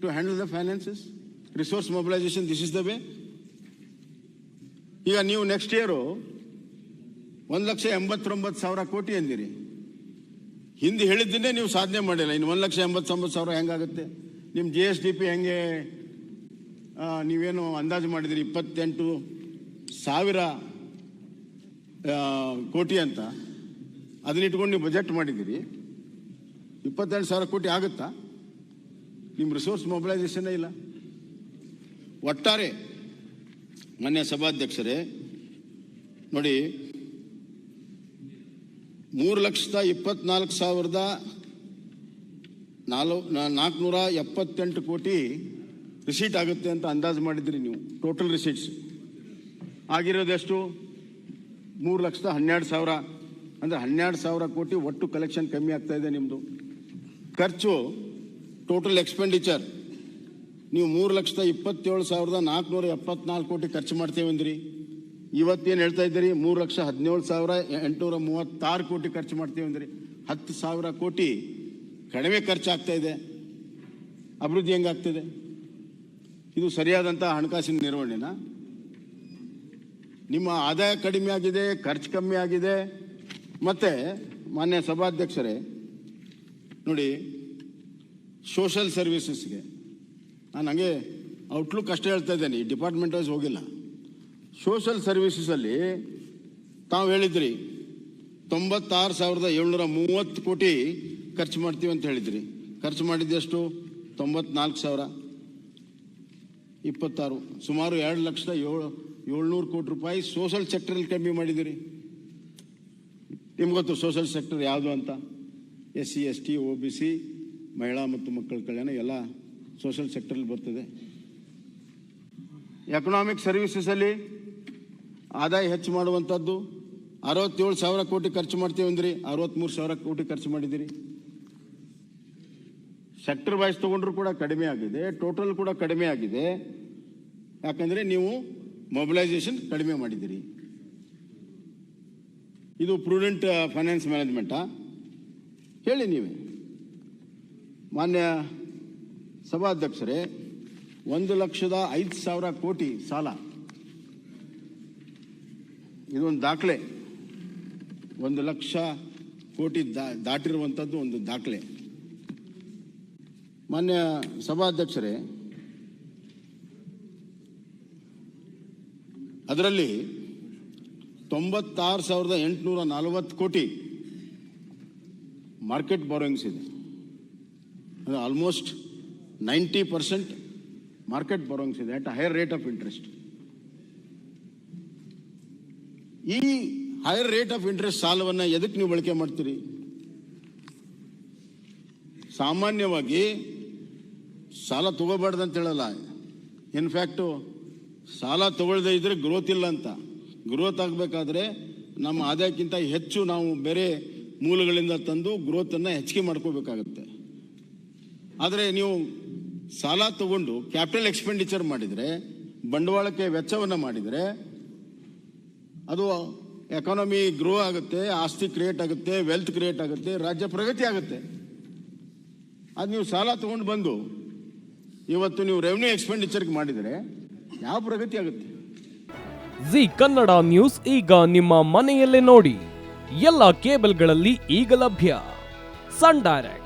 to handle the finances? Resource mobilization, this is the way? ಈಗ ನೀವು next year ಒಂದು ಲಕ್ಷ ಎಂಬತ್ತೊಂಬತ್ತು ಸಾವಿರ ಕೋಟಿ ಅಂದಿರಿ. ಹಿಂದೆ ಹೇಳಿದ್ದನ್ನೇ ನೀವು ಸಾಧನೆ ಮಾಡಿಲ್ಲ. ಇನ್ನು ಒಂದು ಲಕ್ಷ ಎಂಬತ್ತೊಂಬತ್ತು ಸಾವಿರ ಹೆಂಗಾಗುತ್ತೆ? ನಿಮ್ಮ ಜಿ ಎಸ್ ಡಿ ಪಿ ಹೆಂಗೆ ನೀವೇನು ಅಂದಾಜು ಮಾಡಿದಿರಿ ಇಪ್ಪತ್ತೆಂಟು ಸಾವಿರ ಕೋಟಿ ಅಂತ. ಅದನ್ನ ಇಟ್ಕೊಂಡು ನೀವು ಬಜೆಟ್ ಮಾಡಿದ್ದೀರಿ ಇಪ್ಪತ್ತೆರಡು ಸಾವಿರ ಕೋಟಿ ಆಗುತ್ತಾ? ನಿಮ್ಮ ರಿಸೋರ್ಸ್ ಮೊಬಿಲೈಸೇಷನ್ನೇ ಇಲ್ಲ. ಒಟ್ಟಾರೆ ಮಾನ್ಯ ಸಭಾಧ್ಯಕ್ಷರೇ, ನೋಡಿ, ಮೂರು ಲಕ್ಷದ ಇಪ್ಪತ್ನಾಲ್ಕು ಸಾವಿರದ ನಾಲ್ಕು ನಾಲ್ಕುನೂರ ಎಪ್ಪತ್ತೆಂಟು ಕೋಟಿ ರಿಸೀಟ್ ಆಗುತ್ತೆ ಅಂತ ಅಂದಾಜು ಮಾಡಿದ್ರಿ ನೀವು ಟೋಟಲ್ ರಿಸೀಟ್ಸ್ ಆಗಿರೋದೆಷ್ಟು ಮೂರು ಲಕ್ಷದ ಹನ್ನೆರಡು ಸಾವಿರ. ಅಂದರೆ ಹನ್ನೆರಡು ಸಾವಿರ ಕೋಟಿ ಒಟ್ಟು ಕಲೆಕ್ಷನ್ ಕಮ್ಮಿ ಆಗ್ತಾ ಇದೆ ನಿಮ್ಮದು ಖರ್ಚು ಟೋಟಲ್ ಎಕ್ಸ್ಪೆಂಡಿಚರ್ ನೀವು ಮೂರು ಲಕ್ಷದ ಇಪ್ಪತ್ತೇಳು ಸಾವಿರದ ನಾಲ್ಕುನೂರ ಎಪ್ಪತ್ನಾಲ್ಕು ಕೋಟಿ ಖರ್ಚು ಮಾಡ್ತೇವೆ ಅಂದ್ರಿ. ಇವತ್ತೇನು ಹೇಳ್ತಾ ಇದ್ದೀರಿ? ಮೂರು ಲಕ್ಷ ಹದಿನೇಳು ಸಾವಿರ ಎಂಟುನೂರ ಮೂವತ್ತಾರು ಕೋಟಿ ಖರ್ಚು ಮಾಡ್ತೀವಿ ಅಂದ್ರಿ. ಹತ್ತು ಸಾವಿರ ಕೋಟಿ ಕಡಿಮೆ ಖರ್ಚಾಗ್ತಾ ಇದೆ. ಅಭಿವೃದ್ಧಿ ಹೆಂಗಾಗ್ತಿದೆ? ಇದು ಸರಿಯಾದಂಥ ಹಣಕಾಸಿನ ನಿರ್ವಹಣೆನಾ? ನಿಮ್ಮ ಆದಾಯ ಕಡಿಮೆ ಆಗಿದೆ, ಖರ್ಚು ಕಮ್ಮಿ ಆಗಿದೆ. ಮತ್ತು ಮಾನ್ಯ ಸಭಾಧ್ಯಕ್ಷರೇ, ನೋಡಿ ಸೋಷಲ್ ಸರ್ವಿಸಸ್ಗೆ ನಾನು ಹಂಗೆ ಔಟ್ಲುಕ್ ಅಷ್ಟೇ ಹೇಳ್ತಾ ಇದ್ದೇನೆ, ಈ ಡಿಪಾರ್ಟ್ಮೆಂಟ್ ವೈಸ್ ಹೋಗಿಲ್ಲ. ಸೋಷಲ್ ಸರ್ವಿಸಸಲ್ಲಿ ತಾವು ಹೇಳಿದ್ರಿ, ತೊಂಬತ್ತಾರು ಸಾವಿರದ ಏಳ್ನೂರ ಮೂವತ್ತು ಕೋಟಿ ಖರ್ಚು ಮಾಡ್ತೀವಿ ಅಂತ ಹೇಳಿದ್ರಿ. ಖರ್ಚು ಮಾಡಿದ್ದೆಷ್ಟು ತೊಂಬತ್ನಾಲ್ಕು ಸಾವಿರ. ಇಪ್ಪತ್ತಾರು, ಸುಮಾರು ಎರಡು ಲಕ್ಷದ ಏಳು, ಏಳ್ನೂರು ಕೋಟಿ ರೂಪಾಯಿ ಸೋಷಲ್ ಸೆಕ್ಟರಲ್ಲಿ ಕಮ್ಮಿ ಮಾಡಿದಿರಿ ನಿಮ್ಗೊತ್ತು ಸೋಷಲ್ ಸೆಕ್ಟರ್ ಯಾವುದು ಅಂತ? S C S T O B C ಮಹಿಳಾ ಮತ್ತು ಮಕ್ಕಳ ಕಲ್ಯಾಣ ಎಲ್ಲ ಸೋಷಲ್ ಸೆಕ್ಟರಲ್ಲಿ ಬರ್ತದೆ. ಎಕನಾಮಿಕ್ ಸರ್ವಿಸಸಲ್ಲಿ ಆದಾಯ ಹೆಚ್ಚು ಮಾಡುವಂಥದ್ದು. ಅರವತ್ತೇಳು ಸಾವಿರ ಕೋಟಿ ಖರ್ಚು ಮಾಡ್ತೀವಿ ಅಂದ್ರಿ. ಅರವತ್ತ್ಮೂರು ಸಾವಿರ ಕೋಟಿ ಖರ್ಚು ಮಾಡಿದಿರಿ ಸೆಕ್ಟರ್ ವೈಸ್ ತೊಗೊಂಡ್ರು ಕೂಡ ಕಡಿಮೆ ಆಗಿದೆ. ಟೋಟಲ್ ಕೂಡ ಕಡಿಮೆ ಆಗಿದೆ. ಯಾಕಂದರೆ ನೀವು ಮೊಬಿಲೈಸೇಷನ್ ಕಡಿಮೆ ಮಾಡಿದ್ದೀರಿ. ಇದು ಪ್ರೂಡೆಂಟ್ ಫೈನಾನ್ಸ್ ಮ್ಯಾನೇಜ್ಮೆಂಟಾ ಹೇಳಿ ನೀವೇ. ಮಾನ್ಯ ಸಭಾಧ್ಯಕ್ಷರೇ, ಒಂದು ಲಕ್ಷದ ಐದು ಸಾವಿರ ಕೋಟಿ ಸಾಲ. ಇದೊಂದು ದಾಖಲೆ. ಒಂದು ಲಕ್ಷ ಕೋಟಿ ದಾ, ದಾಟಿರುವಂಥದ್ದು ಒಂದು ದಾಖಲೆ. ಮಾನ್ಯ ಸಭಾಧ್ಯಕ್ಷರೇ, ಅದರಲ್ಲಿ ತೊಂಬತ್ತಾರು ಸಾವಿರದ ಎಂಟುನೂರ ನಲವತ್ತು ಕೋಟಿ ಮಾರ್ಕೆಟ್ ಬಾರೋಯಿಂಗ್ಸ್ ಇದೆ. ಅದು almost ninety percent market borrowings ಇದೆ at higher rate of interest ಈ ಹೈಯರ್ ರೇಟ್ ಆಫ್ ಇಂಟ್ರೆಸ್ಟ್ ಸಾಲವನ್ನು ಎದಕ್ಕೆ ನೀವು ಬಳಕೆ ಮಾಡ್ತೀರಿ? ಸಾಮಾನ್ಯವಾಗಿ ಸಾಲ ತಗೋಬಾರ್ದು ಅಂತ ಹೇಳಲ್ಲ. ಇನ್ಫ್ಯಾಕ್ಟು ಸಾಲ ತಗೊಳ್ಳದೇ ಇದ್ರೆ ಗ್ರೋತ್ ಇಲ್ಲ ಅಂತ. ಗ್ರೋತ್ ಆಗಬೇಕಾದ್ರೆ ನಮ್ಮ ಆದಾಯಕ್ಕಿಂತ ಹೆಚ್ಚು ನಾವು ಬೇರೆ ಮೂಲಗಳಿಂದ ತಂದು ಗ್ರೋತನ್ನು ಹೆಚ್ಚಿಗೆ ಮಾಡ್ಕೋಬೇಕಾಗತ್ತೆ. ಆದರೆ ನೀವು ಸಾಲ ತಗೊಂಡು ಕ್ಯಾಪಿಟಲ್ ಎಕ್ಸ್ಪೆಂಡಿಚರ್ ಮಾಡಿದರೆ, ಬಂಡವಾಳಕ್ಕೆ ವೆಚ್ಚವನ್ನು ಮಾಡಿದರೆ, ಅದು ಎಕಾನಮಿ ಗ್ರೋ ಆಗುತ್ತೆ, ಆಸ್ತಿ ಕ್ರಿಯೇಟ್ ಆಗುತ್ತೆ ವೆಲ್ತ್ ಕ್ರಿಯೇಟ್ ಆಗುತ್ತೆ, ರಾಜ್ಯ ಪ್ರಗತಿ ಆಗುತ್ತೆ. ಅದು ನೀವು ಸಾಲ ತಗೊಂಡು ಬಂದು, ಇವತ್ತು ನೀವು ರೆವೆನ್ಯೂ ಎಕ್ಸ್ಪೆಂಡಿಚರ್ಗೆ ಮಾಡಿದರೆ ಯಾವ ಪ್ರಗತಿ ಆಗುತ್ತೆ? ಜಿ ಕನ್ನಡ ನ್ಯೂಸ್ ಈಗ ನಿಮ್ಮ ಮನೆಯಲ್ಲೇ ನೋಡಿ. ಎಲ್ಲ ಕೇಬಲ್ಗಳಲ್ಲಿ ಈಗ ಲಭ್ಯ. Sun Direct.